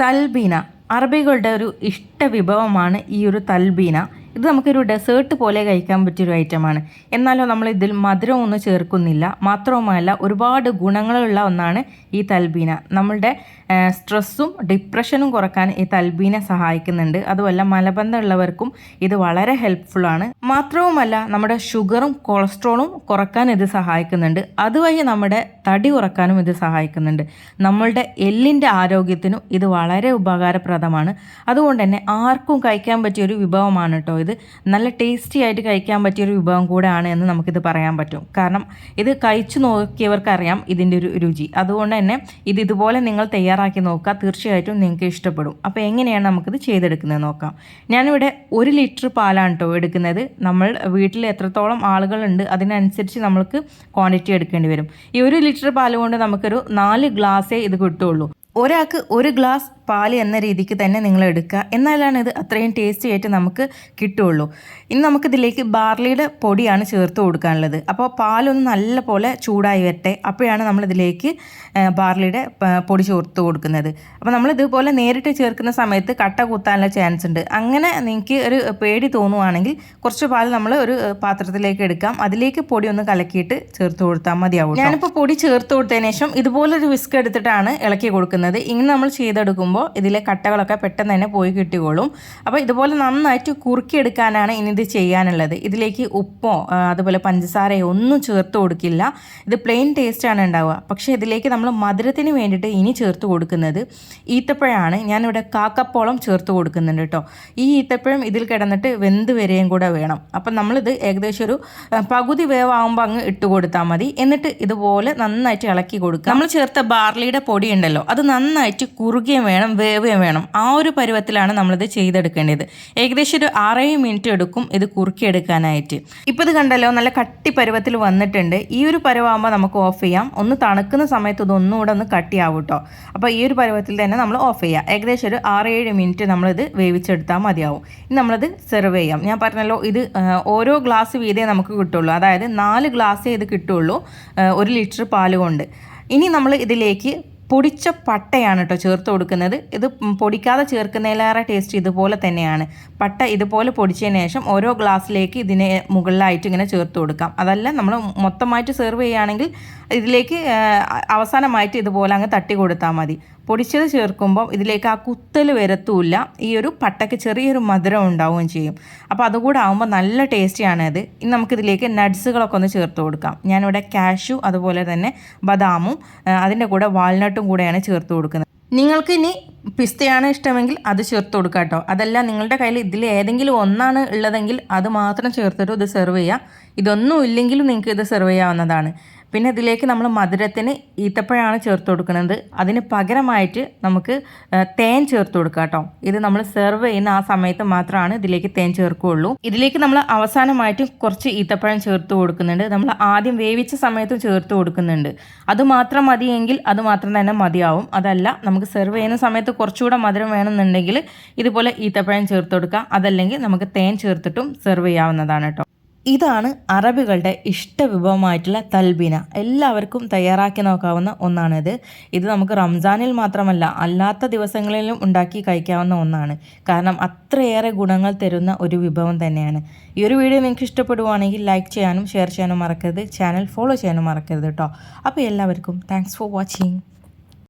തൽബീന. അറബികളുടെ ഒരു ഇഷ്ട വിഭവമാണ് ഈ ഒരു തൽബീന. ഇത് നമുക്കൊരു ഡെസേർട്ട് പോലെ കഴിക്കാൻ പറ്റിയൊരു ഐറ്റമാണ് എന്നാലോ നമ്മൾ ഇതിൽ മധുരം ഒന്നും ചേർക്കുന്നില്ല. മാത്രവുമല്ല ഒരുപാട് ഗുണങ്ങളുള്ള ഒന്നാണ് ഈ തൽബീന. നമ്മളുടെ സ്ട്രെസ്സും ഡിപ്രഷനും കുറയ്ക്കാൻ ഈ തൽബീന സഹായിക്കുന്നുണ്ട്. അതുമല്ല മലബന്ധമുള്ളവർക്കും ഇത് വളരെ ഹെൽപ്ഫുള്ളാണ് മാത്രവുമല്ല നമ്മുടെ ഷുഗറും കൊളസ്ട്രോളും കുറയ്ക്കാൻ ഇത് സഹായിക്കുന്നുണ്ട്. അതുവഴി നമ്മുടെ തടി കുറക്കാനും ഇത് സഹായിക്കുന്നുണ്ട്. നമ്മളുടെ എല്ലിന്റെ ആരോഗ്യത്തിനും ഇത് വളരെ ഉപകാരപ്രദമാണ്. അതുകൊണ്ട് തന്നെ ആർക്കും കഴിക്കാൻ പറ്റിയ ഒരു വിഭവമാണ് കേട്ടോ ഇത് നല്ല ടേസ്റ്റി ആയിട്ട് കഴിക്കാൻ പറ്റിയ ഒരു വിഭവം കൂടെയാണ് എന്ന് നമുക്കിത് പറയാൻ പറ്റും. കാരണം ഇത് കഴിച്ചു നോക്കിയവർക്കറിയാം ഇതിന്റെ ഒരു രുചി. അതുകൊണ്ട് തന്നെ ഇത് ഇതുപോലെ നിങ്ങൾ തയ്യാറാക്കി നോക്കുക. തീർച്ചയായിട്ടും നിങ്ങൾക്ക് ഇഷ്ടപ്പെടും. അപ്പോൾ എങ്ങനെയാണ് നമുക്കിത് ചെയ്തെടുക്കുന്നത് നോക്കാം. ഞാനിവിടെ ഒരു ലിറ്റർ പാലാണ് കേട്ടോ എടുക്കുന്നത്. നമ്മൾ വീട്ടിൽ എത്രത്തോളം ആളുകളുണ്ട് അതിനനുസരിച്ച് നമ്മൾക്ക് ക്വാണ്ടിറ്റി എടുക്കേണ്ടി വരും. ഈ ഒരു ലിറ്റർ പാൽ കൊണ്ട് നമുക്കൊരു നാല് ഗ്ലാസ്സേ ഇത് കിട്ടുള്ളൂ. ഒരാൾക്ക് ഒരു ഗ്ലാസ് പാൽ എന്ന രീതിക്ക് തന്നെ നിങ്ങൾ എടുക്കുക. എന്നാലാണ് ഇത് അത്രയും ടേസ്റ്റി ആയിട്ട് നമുക്ക് കിട്ടുള്ളൂ ഇനി നമുക്കിതിലേക്ക് ബാർലിയുടെ പൊടിയാണ് ചേർത്ത് കൊടുക്കാനുള്ളത്. അപ്പോൾ പാലൊന്ന് നല്ല പോലെ ചൂടായി വരട്ടെ അപ്പോഴാണ് നമ്മളിതിലേക്ക് ബാർലിയുടെ പൊടി ചേർത്ത് കൊടുക്കുന്നത്. അപ്പോൾ നമ്മൾ ഇതുപോലെ നേരിട്ട് ചേർക്കുന്ന സമയത്ത് കട്ട കുത്താനുള്ള ചാൻസ് ഉണ്ട്. അങ്ങനെ നിങ്ങൾക്ക് ഒരു പേടി തോന്നുവാണെങ്കിൽ കുറച്ച് പാൽ നമ്മൾ ഒരു പാത്രത്തിലേക്ക് എടുക്കാം. അതിലേക്ക് പൊടി ഒന്ന് കലക്കിയിട്ട് ചേർത്ത് കൊടുത്താൽ മതിയാവും ഞാനിപ്പോൾ പൊടി ചേർത്ത് കൊടുത്തതിന് ശേഷം ഇതുപോലൊരു വിസ്ക് എടുത്തിട്ടാണ് ഇളക്കി കൊടുക്കുന്നത്. ഇങ്ങനെ നമ്മൾ ചെയ്തെടുക്കുമ്പോൾ ഇതിലെ കട്ടകളൊക്കെ പെട്ടെന്ന് തന്നെ പോയി കിട്ടിക്കോളും. അപ്പോൾ ഇതുപോലെ നന്നായിട്ട് കുറുക്കിയെടുക്കാനാണ് ഇനി ഇത് ചെയ്യാനുള്ളത്. ഇതിലേക്ക് ഉപ്പോ അതുപോലെ പഞ്ചസാരയോ ഒന്നും ചേർത്ത് കൊടുക്കില്ല. ഇത് പ്ലെയിൻ ടേസ്റ്റാണ് ഉണ്ടാവുക. പക്ഷേ ഇതിലേക്ക് നമ്മൾ മധുരത്തിന് വേണ്ടിയിട്ട് ഇനി ചേർത്ത് കൊടുക്കുന്നത് ഈത്തപ്പഴമാണ് ഞാനിവിടെ കാക്കപ്പോളം ചേർത്ത് കൊടുക്കുന്നുണ്ട് കേട്ടോ. ഈ ഈത്തപ്പഴം ഇതിൽ കിടന്നിട്ട് വെന്ത് വരെയും കൂടെ വേണം. അപ്പം നമ്മളിത് ഏകദേശം ഒരു പകുതി വേവാകുമ്പോൾ അങ്ങ് ഇട്ട് കൊടുത്താൽ മതി. എന്നിട്ട് ഇതുപോലെ നന്നായിട്ട് ഇളക്കി കൊടുക്കുക. നമ്മൾ ചേർത്ത ബാർലിയുടെ പൊടി ഉണ്ടല്ലോ അത് നന്നായിട്ട് കുറുകയും വേണം. വേവുകയും വേണം. ആ ഒരു പരുവത്തിലാണ് നമ്മളിത് ചെയ്തെടുക്കേണ്ടത്. ഏകദേശം ഒരു ആറേഴ് മിനിറ്റ് എടുക്കും ഇത് കുറുക്കിയെടുക്കാനായിട്ട്. ഇപ്പോൾ ഇത് കണ്ടല്ലോ നല്ല കട്ടി പരുവത്തിൽ വന്നിട്ടുണ്ട്. ഈ ഒരു പരുവാകുമ്പോൾ നമുക്ക് ഓഫ് ചെയ്യാം. ഒന്ന് തണുക്കുന്ന സമയത്ത് ഇതൊന്നുകൂടെ ഒന്ന് കട്ടിയാവും കേട്ടോ അപ്പോൾ ഈ ഒരു പരുവത്തിൽ തന്നെ നമ്മൾ ഓഫ് ചെയ്യാം. ഏകദേശം ഒരു ആറേഴ് മിനിറ്റ് നമ്മളിത് വേവിച്ചെടുത്താൽ മതിയാവും. ഇനി നമ്മളിത് സെർവ് ചെയ്യാം. ഞാൻ പറഞ്ഞല്ലോ ഇത് ഓരോ ഗ്ലാസ് വീതേ നമുക്ക് കിട്ടുള്ളൂ. അതായത് നാല് ഗ്ലാസ്സേ ഇത് കിട്ടുള്ളൂ ഒരു ലിറ്റർ പാൽ കൊണ്ട്. ഇനി നമ്മൾ ഇതിലേക്ക് പൊടിച്ച പട്ടയാണ് കേട്ടോ ചേർത്ത് കൊടുക്കുന്നത്. ഇത് പൊടിക്കാതെ ചേർക്കുന്നതിലേറെ ടേസ്റ്റ് ഇതുപോലെ തന്നെയാണ്. പട്ട ഇതുപോലെ പൊടിച്ചതിന് ശേഷം ഓരോ ഗ്ലാസ്സിലേക്ക് ഇതിനെ മുകളിലായിട്ട് ഇങ്ങനെ ചേർത്ത് കൊടുക്കാം. അതല്ല നമ്മൾ മൊത്തമായിട്ട് സെർവ് ചെയ്യുകയാണെങ്കിൽ ഇതിലേക്ക് അവസാനമായിട്ട് ഇതുപോലെ അങ്ങ് തട്ടി കൊടുത്താൽ മതി. പൊടിച്ചത് ചേർക്കുമ്പോൾ ഇതിലേക്ക് ആ കുത്തൽ വരത്തുമില്ല ഈ ഒരു പട്ടയ്ക്ക് ചെറിയൊരു മധുരം ഉണ്ടാവുകയും ചെയ്യും. അപ്പോൾ അതുകൂടെ ആകുമ്പോൾ നല്ല ടേസ്റ്റിയാണ് ഇത് ഇനി നമുക്കിതിലേക്ക് നട്ട്സുകളൊക്കെ ഒന്ന് ചേർത്ത് കൊടുക്കാം. ഞാനിവിടെ കാഷു അതുപോലെ തന്നെ ബദാമും അതിന്റെ കൂടെ വാൾനട്ടും കൂടെയാണ് ചേർത്ത് കൊടുക്കുന്നത്. നിങ്ങൾക്ക് ഇനി പിസ്തയാണ് ഇഷ്ടമെങ്കിൽ അത് ചേർത്ത് കൊടുക്കുക കേട്ടോ. അതല്ല നിങ്ങളുടെ കയ്യിൽ ഇതിൽ ഏതെങ്കിലും ഒന്നാണ് ഉള്ളതെങ്കിൽ അത് മാത്രം ചേർത്തിട്ട് ഇത് സെർവ് ചെയ്യുക. ഇതൊന്നും ഇല്ലെങ്കിലും നിങ്ങൾക്ക് ഇത് സെർവ് ചെയ്യാവുന്നതാണ്. പിന്നെ ഇതിലേക്ക് നമ്മൾ മധുരത്തിന് ഈത്തപ്പഴമാണ് ചേർത്ത് കൊടുക്കുന്നത്. അതിന് പകരമായിട്ട് നമുക്ക് തേൻ ചേർത്ത് കൊടുക്കുക കേട്ടോ. ഇത് നമ്മൾ സെർവ് ചെയ്യുന്ന ആ സമയത്ത് മാത്രമാണ് ഇതിലേക്ക് തേൻ ചേർക്കുകയുള്ളൂ. ഇതിലേക്ക് നമ്മൾ അവസാനമായിട്ട് കുറച്ച് ഈത്തപ്പഴം ചേർത്ത് കൊടുക്കുന്നുണ്ട്. നമ്മൾ ആദ്യം വേവിച്ച സമയത്തും ചേർത്ത് കൊടുക്കുന്നുണ്ട്. അത് മാത്രം മതിയെങ്കിൽ അത് മാത്രം തന്നെ മതിയാവും. അതല്ല നമുക്ക് സെർവ് ചെയ്യുന്ന സമയത്ത് കുറച്ചുകൂടെ മധുരം വേണമെന്നുണ്ടെങ്കിൽ ഇതുപോലെ ഈത്തപ്പഴം ചേർത്ത് കൊടുക്കുക അതല്ലെങ്കിൽ നമുക്ക് തേൻ ചേർത്തിട്ടും സെർവ് ചെയ്യാവുന്നതാണ് കേട്ടോ. ഇതാണ് അറബികളുടെ ഇഷ്ട വിഭവമായിട്ടുള്ള തൽബീന. എല്ലാവർക്കും തയ്യാറാക്കി നോക്കാവുന്ന ഒന്നാണിത്. ഇത് നമുക്ക് റംസാനിൽ മാത്രമല്ല അല്ലാത്ത ദിവസങ്ങളിലും ഉണ്ടാക്കി കഴിക്കാവുന്ന ഒന്നാണ്. കാരണം അത്രയേറെ ഗുണങ്ങൾ തരുന്ന ഒരു വിഭവം തന്നെയാണ്. ഈ ഒരു വീഡിയോ നിങ്ങൾക്ക് ഇഷ്ടപ്പെടുവാണെങ്കിൽ ലൈക്ക് ചെയ്യാനും ഷെയർ ചെയ്യാനും മറക്കരുത്. ചാനൽ ഫോളോ ചെയ്യാനും മറക്കരുത് കേട്ടോ. അപ്പോൾ എല്ലാവർക്കും താങ്ക്സ് ഫോർ വാച്ചിങ്.